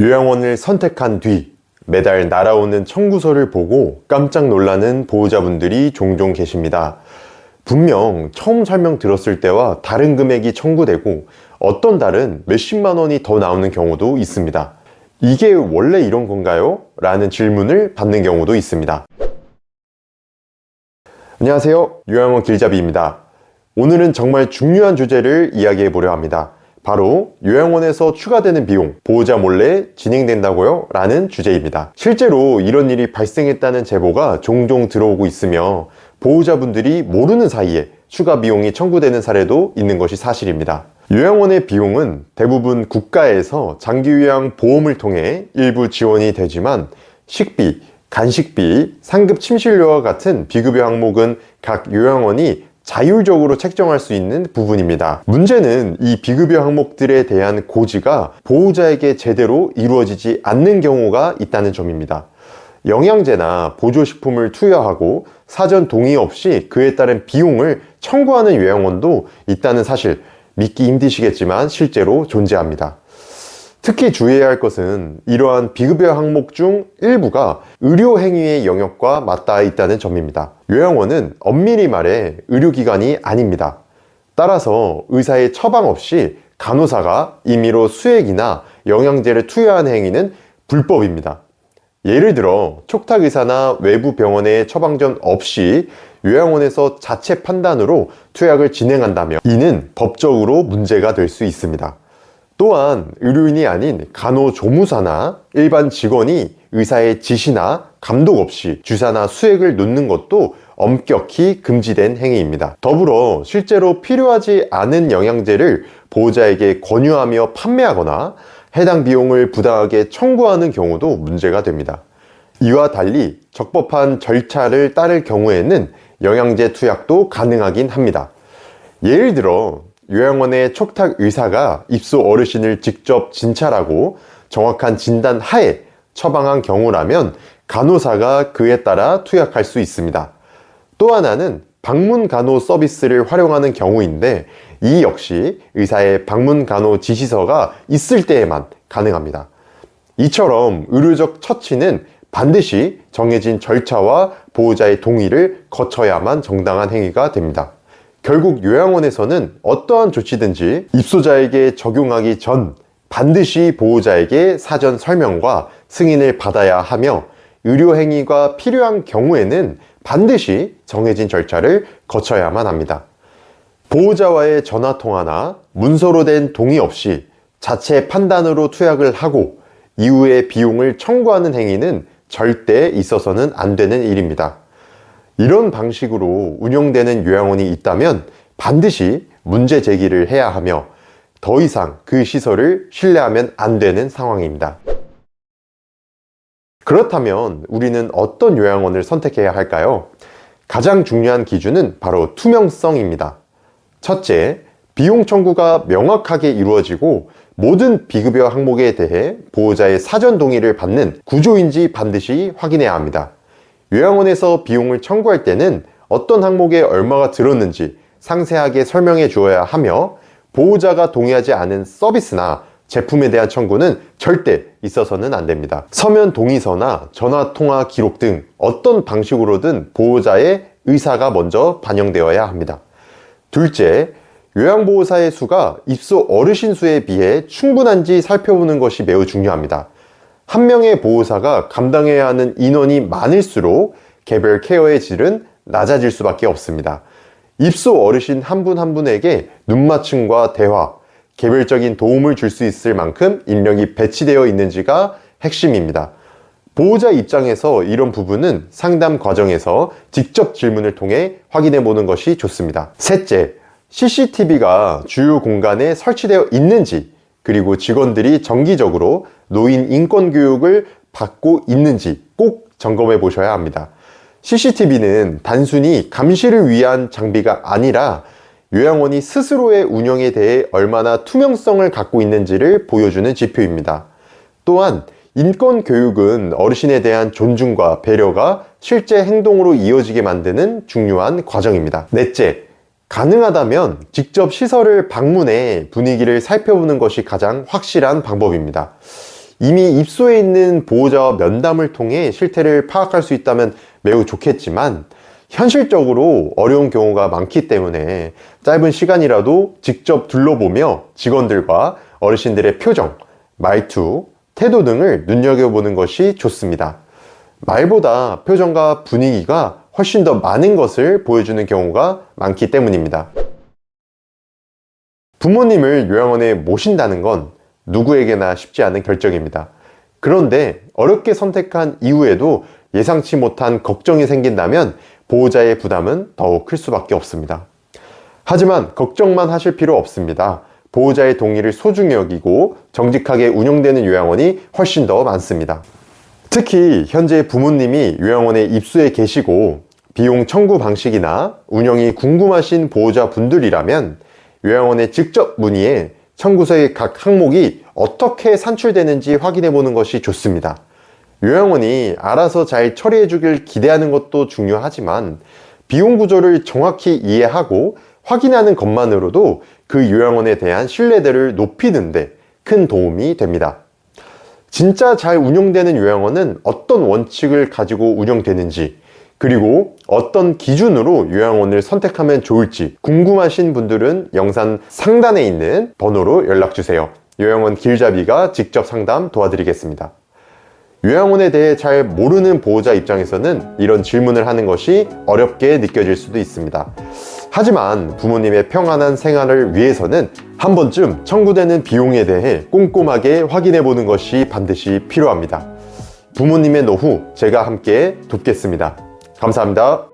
요양원을 선택한 뒤 매달 날아오는 청구서를 보고 깜짝 놀라는 보호자분들이 종종 계십니다. 분명 처음 설명 들었을 때와 다른 금액이 청구되고 어떤 달은 몇십만 원이 더 나오는 경우도 있습니다. 이게 원래 이런 건가요? 라는 질문을 받는 경우도 있습니다. 안녕하세요. 요양원 길잡이입니다. 오늘은 정말 중요한 주제를 이야기해 보려 합니다. 바로 요양원에서 추가되는 비용, 보호자 몰래 진행된다고요? 라는 주제입니다. 실제로 이런 일이 발생했다는 제보가 종종 들어오고 있으며 보호자분들이 모르는 사이에 추가 비용이 청구되는 사례도 있는 것이 사실입니다. 요양원의 비용은 대부분 국가에서 장기요양 보험을 통해 일부 지원이 되지만 식비, 간식비, 상급 침실료와 같은 비급여 항목은 각 요양원이 자율적으로 책정할 수 있는 부분입니다. 문제는 이 비급여 항목들에 대한 고지가 보호자에게 제대로 이루어지지 않는 경우가 있다는 점입니다. 영양제나 보조식품을 투여하고 사전 동의 없이 그에 따른 비용을 청구하는 요양원도 있다는 사실 믿기 힘드시겠지만 실제로 존재합니다. 특히 주의해야 할 것은 이러한 비급여 항목 중 일부가 의료 행위의 영역과 맞닿아 있다는 점입니다. 요양원은 엄밀히 말해 의료기관이 아닙니다. 따라서 의사의 처방 없이 간호사가 임의로 수액이나 영양제를 투여한 행위는 불법입니다. 예를 들어 촉탁의사나 외부 병원의 처방전 없이 요양원에서 자체 판단으로 투약을 진행한다면 이는 법적으로 문제가 될 수 있습니다. 또한 의료인이 아닌 간호조무사나 일반 직원이 의사의 지시나 감독 없이 주사나 수액을 놓는 것도 엄격히 금지된 행위입니다. 더불어 실제로 필요하지 않은 영양제를 보호자에게 권유하며 판매하거나 해당 비용을 부당하게 청구하는 경우도 문제가 됩니다. 이와 달리 적법한 절차를 따를 경우에는 영양제 투약도 가능하긴 합니다. 예를 들어 요양원의 촉탁 의사가 입소 어르신을 직접 진찰하고 정확한 진단 하에 처방한 경우라면 간호사가 그에 따라 투약할 수 있습니다. 또 하나는 방문 간호 서비스를 활용하는 경우인데 이 역시 의사의 방문 간호 지시서가 있을 때에만 가능합니다. 이처럼 의료적 처치는 반드시 정해진 절차와 보호자의 동의를 거쳐야만 정당한 행위가 됩니다. 결국 요양원에서는 어떠한 조치든지 입소자에게 적용하기 전 반드시 보호자에게 사전 설명과 승인을 받아야 하며 의료행위가 필요한 경우에는 반드시 정해진 절차를 거쳐야만 합니다. 보호자와의 전화통화나 문서로 된 동의 없이 자체 판단으로 투약을 하고 이후에 비용을 청구하는 행위는 절대 있어서는 안 되는 일입니다. 이런 방식으로 운영되는 요양원이 있다면 반드시 문제 제기를 해야 하며 더 이상 그 시설을 신뢰하면 안 되는 상황입니다. 그렇다면 우리는 어떤 요양원을 선택해야 할까요? 가장 중요한 기준은 바로 투명성입니다. 첫째, 비용 청구가 명확하게 이루어지고 모든 비급여 항목에 대해 보호자의 사전 동의를 받는 구조인지 반드시 확인해야 합니다. 요양원에서 비용을 청구할 때는 어떤 항목에 얼마가 들었는지 상세하게 설명해 주어야 하며 보호자가 동의하지 않은 서비스나 제품에 대한 청구는 절대 있어서는 안 됩니다. 서면 동의서나 전화 통화 기록 등 어떤 방식으로든 보호자의 의사가 먼저 반영되어야 합니다. 둘째, 요양보호사의 수가 입소 어르신 수에 비해 충분한지 살펴보는 것이 매우 중요합니다. 한 명의 보호사가 감당해야 하는 인원이 많을수록 개별 케어의 질은 낮아질 수밖에 없습니다. 입소 어르신 한분한 분에게 눈맞춤과 대화, 개별적인 도움을 줄 수 있을 만큼 인력이 배치되어 있는지가 핵심입니다. 보호자 입장에서 이런 부분은 상담 과정에서 직접 질문을 통해 확인해 보는 것이 좋습니다. 셋째, CCTV가 주요 공간에 설치되어 있는지, 그리고 직원들이 정기적으로 노인 인권 교육을 받고 있는지 꼭 점검해 보셔야 합니다. CCTV는 단순히 감시를 위한 장비가 아니라 요양원이 스스로의 운영에 대해 얼마나 투명성을 갖고 있는지를 보여주는 지표입니다. 또한 인권 교육은 어르신에 대한 존중과 배려가 실제 행동으로 이어지게 만드는 중요한 과정입니다. 넷째, 가능하다면 직접 시설을 방문해 분위기를 살펴보는 것이 가장 확실한 방법입니다. 이미 입소해 있는 보호자와 면담을 통해 실태를 파악할 수 있다면 매우 좋겠지만 현실적으로 어려운 경우가 많기 때문에 짧은 시간이라도 직접 둘러보며 직원들과 어르신들의 표정, 말투, 태도 등을 눈여겨보는 것이 좋습니다. 말보다 표정과 분위기가 훨씬 더 많은 것을 보여주는 경우가 많기 때문입니다. 부모님을 요양원에 모신다는 건 누구에게나 쉽지 않은 결정입니다. 그런데 어렵게 선택한 이후에도 예상치 못한 걱정이 생긴다면 보호자의 부담은 더욱 클 수밖에 없습니다. 하지만 걱정만 하실 필요 없습니다. 보호자의 동의를 소중히 여기고 정직하게 운영되는 요양원이 훨씬 더 많습니다. 특히 현재 부모님이 요양원에 입소해 계시고 비용 청구 방식이나 운영이 궁금하신 보호자 분들이라면 요양원에 직접 문의해 청구서의 각 항목이 어떻게 산출되는지 확인해 보는 것이 좋습니다. 요양원이 알아서 잘 처리해 주길 기대하는 것도 중요하지만 비용 구조를 정확히 이해하고 확인하는 것만으로도 그 요양원에 대한 신뢰도를 높이는데 큰 도움이 됩니다. 진짜 잘 운영되는 요양원은 어떤 원칙을 가지고 운영되는지 그리고 어떤 기준으로 요양원을 선택하면 좋을지 궁금하신 분들은 영상 상단에 있는 번호로 연락주세요. 요양원 길잡이가 직접 상담 도와드리겠습니다. 요양원에 대해 잘 모르는 보호자 입장에서는 이런 질문을 하는 것이 어렵게 느껴질 수도 있습니다. 하지만 부모님의 평안한 생활을 위해서는 한 번쯤 청구되는 비용에 대해 꼼꼼하게 확인해 보는 것이 반드시 필요합니다. 부모님의 노후 제가 함께 돕겠습니다. 감사합니다.